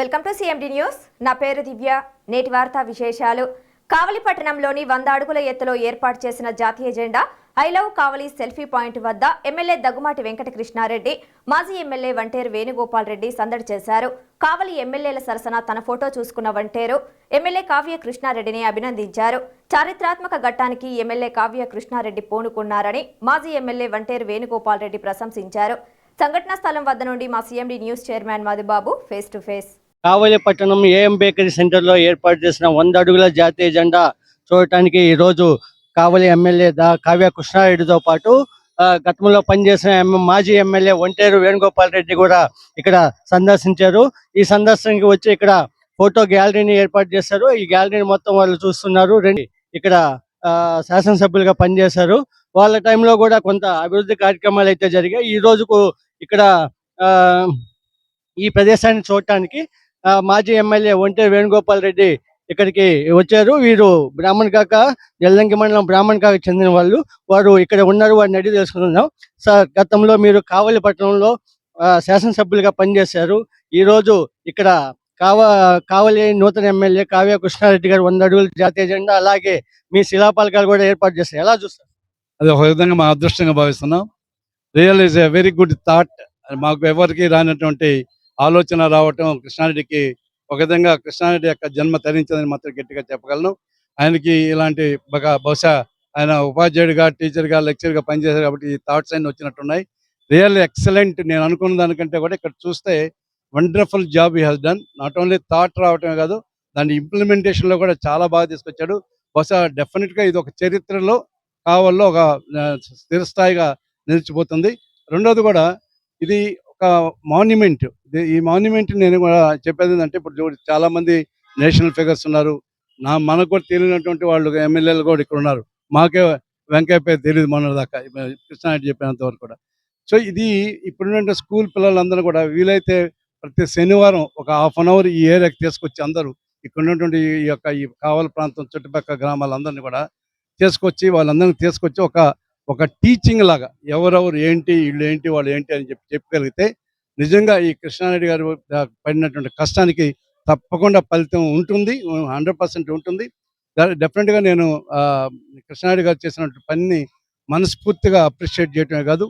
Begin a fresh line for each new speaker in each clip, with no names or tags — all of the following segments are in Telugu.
Welcome to CMD news. నా పేరు దివ్య. నేటి వార్తా విశేషాలు. కావలి పట్టణంలోని వంద అడుగుల ఎత్తులో ఏర్పాటు చేసిన జాతీయ జెండా I love Kavali selfie point వద్ద ఎమ్మెల్యే దగ్గుమాటి వెంకటకృష్ణారెడ్డి మాజీ ఎమ్మెల్యే వంటేరు వేణుగోపాల్ రెడ్డి సందడి చేశారు. కావలి ఎమ్మెల్యేల సరసన తన ఫోటో చూసుకున్న వంటేరు ఎమ్మెల్యే కావ్య కృష్ణారెడ్డిని అభినందించారు. చారిత్రాత్మక ఘట్టానికి ఎమ్మెల్యే కావ్య కృష్ణారెడ్డి పూనుకున్నారని మాజీ ఎమ్మెల్యే వంటేరు వేణుగోపాల్ రెడ్డి ప్రశంసించారు. సంఘటనా స్థలం వద్ద నుండి మా CMD news chairman Madhubabu face to face.
Kavali పట్టణం ఏఎం బేకరీ సెంటర్లో ఏర్పాటు చేసిన వంద అడుగుల జాతీయ జెండా చూడటానికి ఈరోజు కావలి ఎమ్మెల్యే దా కావ్య కృష్ణారెడ్డితో పాటు గతంలో పనిచేసిన మాజీ ఎమ్మెల్యే ఒంటేరు వేణుగోపాల్ రెడ్డి కూడా ఇక్కడ సందర్శించారు. ఈ సందర్శనకి వచ్చి ఇక్కడ ఫోటో గ్యాలరీని ఏర్పాటు చేశారు. ఈ గ్యాలరీని మొత్తం వాళ్ళు చూస్తున్నారు. రెండు ఇక్కడ ఆ, శాసనసభ్యులుగా పనిచేశారు. వాళ్ళ టైంలో కూడా కొంత అభివృద్ధి కార్యక్రమాలు అయితే జరిగాయి. ఈ రోజుకు ఇక్కడ ఆ, ఈ ప్రదేశాన్ని చూడటానికి మాజీ ఎమ్మెల్యే ఒంటేరు వేణుగోపాల్ రెడ్డి ఇక్కడికి వచ్చారు. వీరు బ్రాహ్మణ్ కాక ఎల్లంకి మండలం బ్రాహ్మణ్ కాక చెందిన వాళ్ళు. వారు ఇక్కడ ఉన్నారు వారిని అడిగి తెలుసుకుందాం. సార్ గతంలో మీరు కావలి పట్టణంలో ఆ, శాసనసభ్యులుగా పనిచేశారు. ఈ రోజు ఇక్కడ కావ కావలి నూతన ఎమ్మెల్యే కావ్య కృష్ణారెడ్డి గారు వంద అడుగులు జాతీయ జెండా అలాగే మీ శిలాపాలకాలు కూడా ఏర్పాటు చేస్తారు ఎలా చూస్తారు?
అది ఒక విధంగా మా అదృష్టంగా భావిస్తున్నాం. Real is a very good thought. మాకు ఎవరికి రానటువంటి ఆలోచన రావటం కృష్ణారెడ్డికి ఒక విధంగా కృష్ణారెడ్డి యొక్క జన్మ తరించదని మాత్రం గట్టిగా చెప్పగలను. ఆయనకి ఇలాంటి బహుశా ఆయన ఉపాధ్యాయుడిగా టీచర్గా లెక్చర్గా పనిచేశారు కాబట్టి ఈ థాట్స్ అన్ని వచ్చినట్టున్నాయి. రియల్ ఎక్సలెంట్ నేను అనుకున్న దానికంటే కూడా ఇక్కడ చూస్తే వండర్ఫుల్ జాబ్ ఈ he's done. Not only thought రావటమే కాదు దాని ఇంప్లిమెంటేషన్లో కూడా చాలా బాగా తీసుకొచ్చాడు. బహుశా డెఫినెట్గా ఇది ఒక చరిత్రలో కావాలో ఒక స్థిరస్థాయిగా నిలిచిపోతుంది. రెండోది కూడా ఇది ఒక మాన్యుమెంట్. ఈ మాన్యుమెంట్ నేను కూడా చెప్పేది ఏంటంటే ఇప్పుడు చూడు చాలా మంది నేషనల్ ఫిగర్స్ ఉన్నారు. నా మనకు కూడా తెలియనటువంటి వాళ్ళు ఎమ్మెల్యేలు కూడా ఇక్కడ ఉన్నారు. మాకే వెంకయ్య పేరు తెలియదు మొన్న దాకా కృష్ణారెడ్డి చెప్పినంత వరకు కూడా. సో ఇది ఇప్పుడున్న స్కూల్ పిల్లలందరూ కూడా వీలైతే ప్రతి శనివారం ఒక హాఫ్ అన్ అవర్ ఈ ఏరియాకి తీసుకొచ్చి అందరూ ఇక్కడ ఉన్నటువంటి ఈ యొక్క ఈ కావల ప్రాంతం చుట్టుపక్కల గ్రామాలందరినీ కూడా తీసుకొచ్చి వాళ్ళందరినీ తీసుకొచ్చి ఒక ఒక టీచింగ్ లాగా ఎవరెవరు ఏంటి వీళ్ళు ఏంటి వాళ్ళు ఏంటి అని చెప్పి చెప్పగలిగితే నిజంగా ఈ కృష్ణారెడ్డి గారు పడినటువంటి కష్టానికి తప్పకుండా ఫలితం ఉంటుంది హండ్రెడ్ పర్సెంట్ ఉంటుంది. డెఫినెట్గా నేను ఆ, కృష్ణారెడ్డి గారు చేసినటువంటి పనిని మనస్ఫూర్తిగా అప్రిషియేట్ చేయటమే కాదు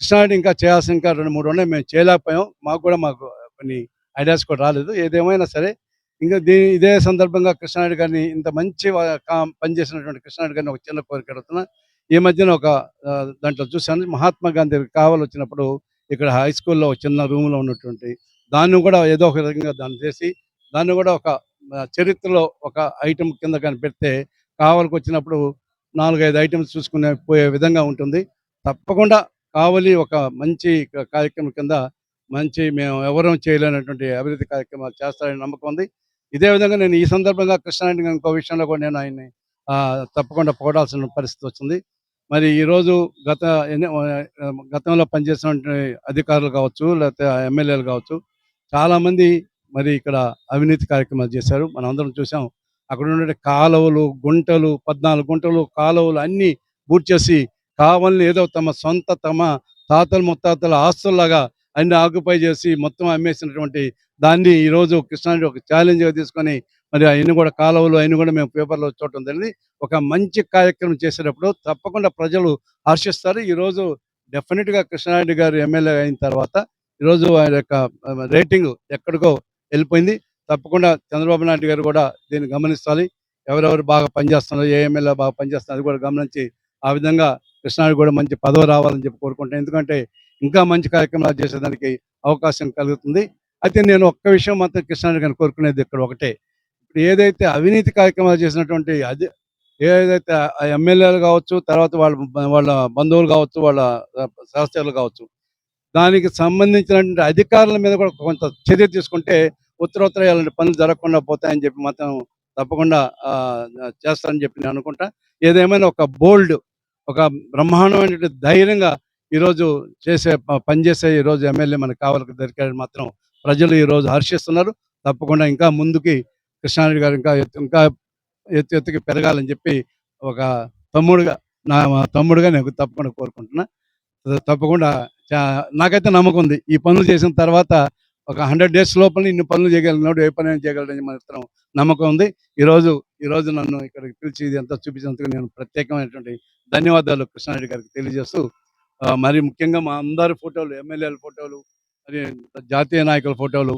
కృష్ణారెడ్డి ఇంకా చేయాల్సిన ఇంకా రెండు మూడు ఉన్నాయి మేము చేయలేకపోయాం మాకు కూడా మాకు కొన్ని ఐడియాస్ కూడా రాలేదు ఏదేమైనా సరే ఇంకా దీని ఇదే సందర్భంగా కృష్ణారెడ్డి గారిని ఇంత మంచి పనిచేసినటువంటి కృష్ణారెడ్డి గారిని ఒక చిన్న కోరిక అడుగుతున్నా ఈ మధ్యన ఒక దాంట్లో చూశాను మహాత్మా గాంధీ కావాలి వచ్చినప్పుడు ఇక్కడ హై స్కూల్లో చిన్న రూమ్లో ఉన్నటువంటి దాన్ని కూడా ఏదో ఒక రకంగా దాన్ని చేసి దాన్ని కూడా ఒక చరిత్రలో ఒక ఐటెం కింద కనిపెడితే కావలికి వచ్చినప్పుడు నాలుగైదు ఐటమ్స్ చూసుకునే పోయే విధంగా ఉంటుంది. తప్పకుండా కావలి ఒక మంచి కార్యక్రమం కింద మంచి మేము ఎవరూ చేయలేనటువంటి అభివృద్ధి కార్యక్రమాలు చేస్తారని నమ్మకం ఉంది. ఇదే విధంగా నేను ఈ సందర్భంగా కృష్ణారెడ్డి గారి ఇంకో విషయంలో కూడా నేను ఆయన్ని తప్పకుండా పొగడాల్సిన పరిస్థితి వచ్చింది. మరి ఈరోజు గత గతంలో పనిచేసిన అధికారులు కావచ్చు లేకపోతే ఎమ్మెల్యేలు కావచ్చు చాలామంది మరి ఇక్కడ అవినీతి కార్యక్రమాలు చేశారు. మనం అందరం చూసాం అక్కడ ఉండే కాలువలు గుంటలు పద్నాలుగు గుంటలు కాలువలు అన్నీ పూర్తి చేసి కావాలని ఏదో తమ సొంత తమ తాతలు ముత్తాతల ఆస్తుల్లాగా అన్ని ఆక్యుపై చేసి మొత్తం అమ్మేసినటువంటి దాన్ని ఈరోజు కృష్ణారెడ్డి ఒక ఛాలెంజ్గా తీసుకొని మరి అవన్నీ కూడా కాలువలు అయిన కూడా మేము పేపర్లో చూడటం జరిగింది. ఒక మంచి కార్యక్రమం చేసేటప్పుడు తప్పకుండా ప్రజలు హర్షిస్తారు. ఈరోజు డెఫినెట్గా కృష్ణారెడ్డి గారు ఎమ్మెల్యే అయిన తర్వాత ఈరోజు ఆయన యొక్క రేటింగ్ ఎక్కడికో వెళ్ళిపోయింది. తప్పకుండా చంద్రబాబు నాయుడు గారు కూడా దీన్ని గమనించాలి. ఎవరెవరు బాగా పనిచేస్తున్నారు ఏ ఎమ్మెల్యే బాగా పనిచేస్తున్నారు అది కూడా గమనించి ఆ విధంగా కృష్ణారెడ్డి కూడా మంచి పదవి రావాలని చెప్పి కోరుకుంటాను ఎందుకంటే ఇంకా మంచి కార్యక్రమాలు చేసేదానికి అవకాశం కలుగుతుంది. అయితే నేను ఒక్క విషయం మాత్రం కృష్ణారెడ్డి గారిని కోరుకునేది ఇక్కడ ఒకటే. ఇప్పుడు ఏదైతే అవినీతి కార్యక్రమాలు చేసినటువంటి అది ఏదైతే ఎమ్మెల్యేలు కావచ్చు తర్వాత వాళ్ళ వాళ్ళ బంధువులు కావచ్చు వాళ్ళ సహచరులు కావచ్చు దానికి సంబంధించినటువంటి అధికారుల మీద కూడా కొంత చర్య తీసుకుంటే ఉత్తరోత్తర ఇలాంటి పనులు జరగకుండా పోతాయని చెప్పి మాత్రం తప్పకుండా ఆ, చేస్తారని చెప్పి నేను అనుకుంటా. ఏదేమైనా ఒక బోల్డ్ ఒక బ్రహ్మాండమైన ధైర్యంగా ఈరోజు చేసే పనిచేసే ఈరోజు ఎమ్మెల్యే మనకు కావాలి దొరికారని మాత్రం ప్రజలు ఈరోజు హర్షిస్తున్నారు. తప్పకుండా ఇంకా ముందుకి కృష్ణారెడ్డి గారు ఇంకా ఎత్తు- ఇంకా ఎత్తు ఎత్తుకి పెరగాలని చెప్పి ఒక తమ్ముడుగా నా తమ్ముడుగా నేను తప్పకుండా కోరుకుంటున్నా. తప్పకుండా చా- నాకైతే నమ్మకం ఉంది. ఈ పనులు చేసిన తర్వాత ఒక హండ్రెడ్ డేస్ లోపల ఇన్ని పనులు చేయగలిగినాడు ఏ పని చేయగలడని మాత్రం నమ్మకం ఉంది. ఈ రోజు ఈ రోజు నన్ను ఇక్కడికి పిలిచి ఇది అంతా చూపించినందుకు నేను ప్రత్యేకమైనటువంటి ధన్యవాదాలు కృష్ణారెడ్డి గారికి తెలియజేస్తూ మరి ముఖ్యంగా మా అందరి ఫోటోలు ఎమ్మెల్యేల ఫోటోలు మరి జాతీయ నాయకుల ఫోటోలు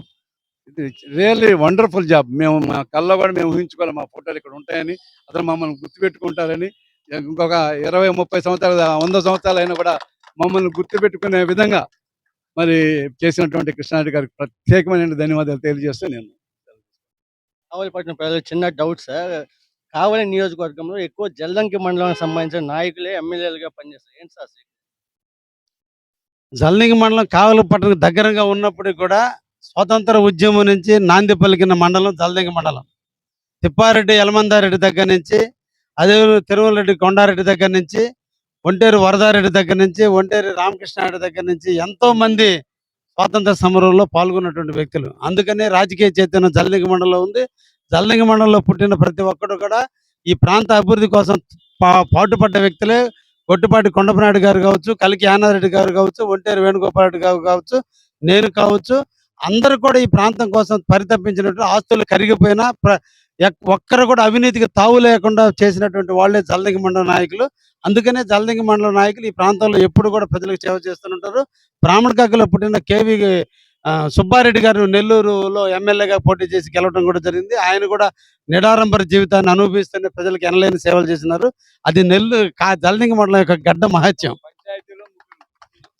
రియల్లీ వండర్ఫుల్ జాబ్ మేము మా కళ్ళలో కూడా మేము ఊహించుకోవాలి మా ఫోటోలు ఇక్కడ ఉంటాయని అతను మమ్మల్ని గుర్తుపెట్టుకుంటారని ఇంకొక ఇరవై ముప్పై సంవత్సరాలు వంద సంవత్సరాలు అయినా కూడా మమ్మల్ని గుర్తుపెట్టుకునే విధంగా మరి చేసినటువంటి కృష్ణారెడ్డి గారికి ప్రత్యేకమైన ధన్యవాదాలు తెలియజేస్తూ నేను
కావలిపట్నం ప్రజలు చిన్న డౌట్ సార్. కావలి నియోజకవర్గంలో ఎక్కువ జల్లంకి మండలానికి సంబంధించిన నాయకులే ఎమ్మెల్యేలుగా పనిచేస్తారు. ఏంటి సార్?
జల్లింగి మండలం కావలపట్టణం దగ్గరగా ఉన్నప్పటికీ కూడా స్వాతంత్ర ఉద్యమం నుంచి నాంది పలికిన మండలం జల్దింగి మండలం. తిప్పారెడ్డి యలమందారెడ్డి దగ్గర నుంచి అదే తిరుమలరెడ్డి కొండారెడ్డి దగ్గర నుంచి ఒంటేరు వరదారెడ్డి దగ్గర నుంచి ఒంటేరు రామకృష్ణారెడ్డి దగ్గర నుంచి ఎంతో మంది స్వాతంత్ర సమరంలో పాల్గొన్నటువంటి వ్యక్తులు. అందుకనే రాజకీయ చైతన్యం జల్లింగి మండలంలో ఉంది. జల్లింగి మండలంలో పుట్టిన ప్రతి ఒక్కరు కూడా ఈ ప్రాంత అభివృద్ధి కోసం పా- పాటుపడ్డ వ్యక్తులే. కొట్టుపాటి కొండపనాయుడు గారు కావచ్చు కలికి యానారెడ్డి గారు కావచ్చు ఒంటేరు వేణుగోపాల్ రెడ్డి గారు కావచ్చు నేను కావచ్చు అందరూ కూడా ఈ ప్రాంతం కోసం పరితపించినట్టు ఆస్తులు కరిగిపోయినా ప్ర- ఒక్కరు కూడా అవినీతికి తావు లేకుండా చేసినటువంటి వాళ్ళే జల్దంగి మండల నాయకులు. అందుకనే జల్దంగి మండల నాయకులు ఈ ప్రాంతంలో ఎప్పుడు కూడా ప్రజలకు సేవ చేస్తుంటారు. బ్రాహ్మణ కాకులో పుట్టిన కేవి సుబ్బారెడ్డి గారు నెల్లూరులో ఎమ్మెల్యేగా పోటీ చేసి గెలవడం కూడా జరిగింది. ఆయన కూడా నిడారంబర జీవితాన్ని అనుభవిస్తూనే ప్రజలకు ఎనలేని సేవలు చేసినారు అది నెల్లూరు కా మండలం యొక్క గడ్డ మహత్యం.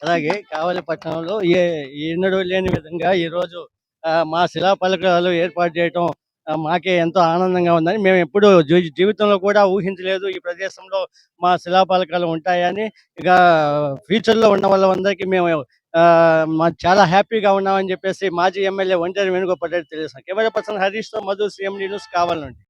అలాగే కావలిపట్నంలో ఏ ఎన్నడూ లేని విధంగా ఈ రోజు ఆ, మా శిలాపలకాలు ఏర్పాటు చేయటం మాకే ఎంతో ఆనందంగా ఉందని మేము ఎప్పుడు జీవితంలో కూడా ఊహించలేదు. ఈ ప్రదేశంలో మా శిలాపలకాలు ఉంటాయని ఇక ఫ్యూచర్లో ఉన్న వాళ్ళందరికీ మేము ఆ, మా చాలా హ్యాపీగా ఉన్నామని చెప్పేసి మాజీ ఎమ్మెల్యే ఒంటరి వేణుగోపాల్ రెడ్డి తెలియజేస్తాం కెమెరా పర్సన్ హరీష్తో మధు సీఎం న్యూస్ కావాలండి